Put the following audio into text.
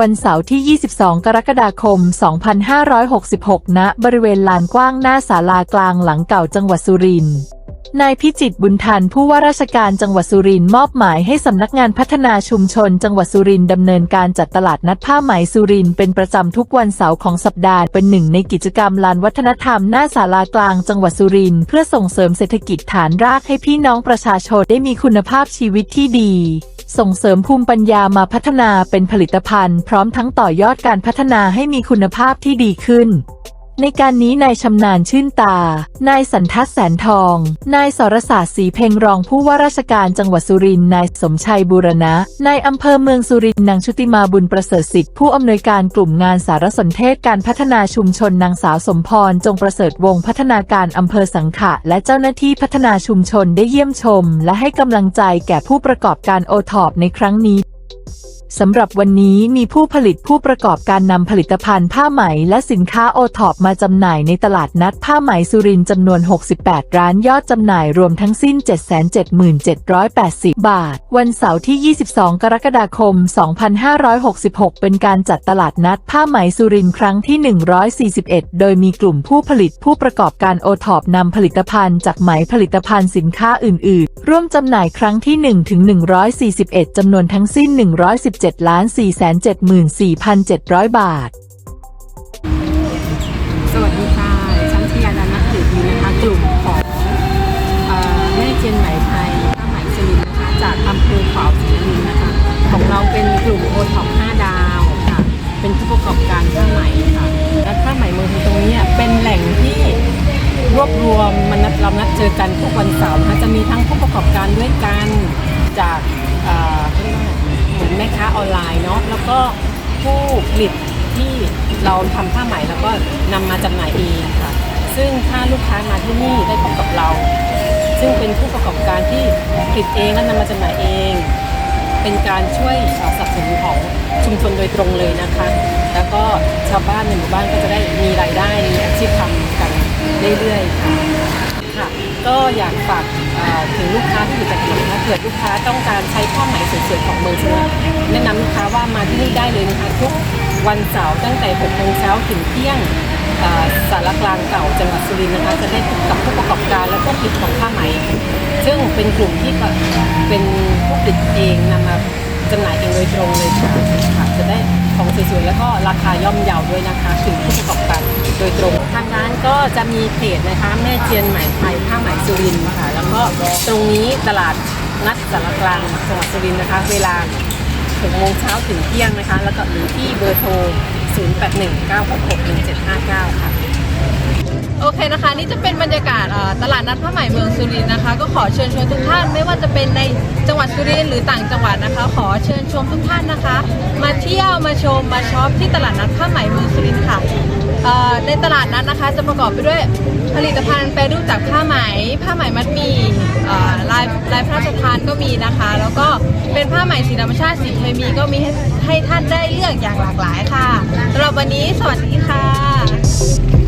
วันเสาร์ที่ 22 กรกฎาคม 2566 ณ บริเวณลานกว้างหน้าศาลากลางหลังเก่าจังหวัดสุรินทร์นายพิจิตบุญทันผู้ว่าราชการจังหวัดสุรินทร์มอบหมายให้สำนักงานพัฒนาชุมชนจังหวัดสุรินทร์ดำเนินการจัดตลาดนัดผ้าไหมสุรินทร์เป็นประจำทุกวันเสาร์ของสัปดาห์เป็นหนึ่งในกิจกรรมลานวัฒนธรรมหน้าศาลากลางจังหวัดสุรินทร์เพื่อส่งเสริมเศรษฐกิจฐานรากให้พี่น้องประชาชนได้มีคุณภาพชีวิตที่ดี ส่งเสริมภูมิปัญญามาพัฒนาเป็นผลิตภัณฑ์ พร้อมทั้งต่อยอดการพัฒนาให้มีคุณภาพที่ดีขึ้น ในการนี้นายชำนาญชื่นตา นายสันทัศแสนทอง นายสรศาสตร์ศรีเพ็งรองผู้ว่าราชการจังหวัดสุรินทร์ นายสมชัยบูรณะ นายอำเภอเมืองสุรินทร์ นางชุติมาบุญประเสริฐสิทธิ์ผู้อำนวยการกลุ่มงานสารสนเทศการพัฒนาชุมชนนางสาวสมพร จงประเสริฐวงพัฒนาการอำเภอสังขะ และเจ้าหน้าที่พัฒนาชุมชนได้เยี่ยมชม และให้กำลังใจแก่ผู้ประกอบการโอทอปในครั้งนี้ สำหรับวันนี้มีผู้ผลิตผู้ประกอบการนำผลิตภัณฑ์ผ้าไหมและสินค้าโอท็อปมาจำหน่ายในตลาดนัดผ้าไหมสุรินทร์จำนวน 68 ร้านยอดจำหน่ายรวมทั้งสิ้น 777,780 บาท วันเสาร์ที่ 22 กรกฎาคม 2566 เป็นการจัดตลาดนัดผ้าไหมสุรินทร์ครั้งที่ 141 โดยมีกลุ่มผู้ผลิตผู้ประกอบการโอท็อปนำผลิตภัณฑ์จากไหมผลิตภัณฑ์สินค้าอื่น ๆ ร่วมจำหน่ายครั้งที่ 1 ถึง 141 จำนวนทั้งสิ้น 117ล้าน474,700 บาท สวัสดีค่ะฉันชยานันท์นักสืบดีนะคะ กลุ่มของเอ่อแม่เจนไหมไทยผ้าไหมสลินนะคะ จากอำเภอขวาวศรีนครินทร์นะคะ ของเราเป็นกลุ่มโอท็อป5ดาวค่ะ เป็นผู้ประกอบการผ้าไหมค่ะ และผ้าไหมเมืองไทยตรงนี้เนี่ยเป็นแหล่งที่รวบรวมมันนัดเรานัดเจอกันทุกวันเสาร์นะคะจะมีทั้งผู้ประกอบการด้วยกันจาก แม่ค้าออนไลน์เนาะแล้วก็ผู้ผลิตที่เราทำผ้าไหมแล้วก็นำมาจำหน่ายเองค่ะ ซึ่งถ้าลูกค้ามาที่นี่ได้พบกับเรา ซึ่งเป็นผู้ประกอบการที่ผลิตเองและนำมาจำหน่ายเอง เป็นการช่วยสนับสนุนของชุมชนโดยตรงเลยนะคะ แล้วก็ชาวบ้านในหมู่บ้านก็จะได้มีรายได้มีอาชีพทำกันเรื่อยๆค่ะ ก็อยากฝากถึงลูกค้าที่อยู่จังหวัดนะคะเกิดลูกค้าต้องการใช้ผ้าไหมสวยๆของเมืองชลแนะนำลูกค้าว่ามาที่นี่ได้เลยนะคะทุกวันเสาร์ตั้งแต่6โมงเช้าถึงเที่ยงสารกลางเก่าจังหวัดสุรินทร์นะคะจะได้พบกับผู้ประกอบการและผู้ผลิตของผ้าไหม ซึ่งเป็นกลุ่มที่เป็นผู้ผลิตเองนำมาจำหน่ายเองโดยตรงเลยค่ะจะได้ของสวยๆแล้วก็ราคาย่อมเยาด้วยนะคะถึงผู้ประกอบการโดยตรงางร้านก็จะมีเพจนะคะ แม่เจียนไหมไทยผ้าไหมสุรินทร์ค่ะ แล้วก็ตรงนี้ตลาดนัดสารกลางจังหวัดสุรินทร์นะคะ เวลา6โมงเช้าถึงเที่ยงนะคะ แล้วก็หรือที่เบอร์โทร 0819661759 ค่ะ โอเคนะคะ นี่จะเป็นบรรยากาศเอ่อตลาดนัดผ้าไหมเมืองสุรินทร์นะคะ ก็ขอเชิญชวนทุกท่านไม่ว่าจะเป็นในจังหวัดสุรินทร์หรือต่างจังหวัดนะคะ ขอเชิญชมทุกท่านนะคะ มาเที่ยวมาชมมาช็อปที่ตลาดนัดผ้าไหมเมืองสุรินทร์ค่ะ ในตลาดนั้นนะคะจะประกอบไปด้วยผลิตภัณฑ์แปรรูปจากผ้าไหม ผ้าไหมมัดหมี่ลายลายพระราชทานก็มีนะคะ แล้วก็เป็นผ้าไหมสีธรรมชาติสีเคมีก็มีให้ให้ท่านได้เลือกอย่างหลากหลายค่ะสำหรับวันนี้สวัสดีค่ะ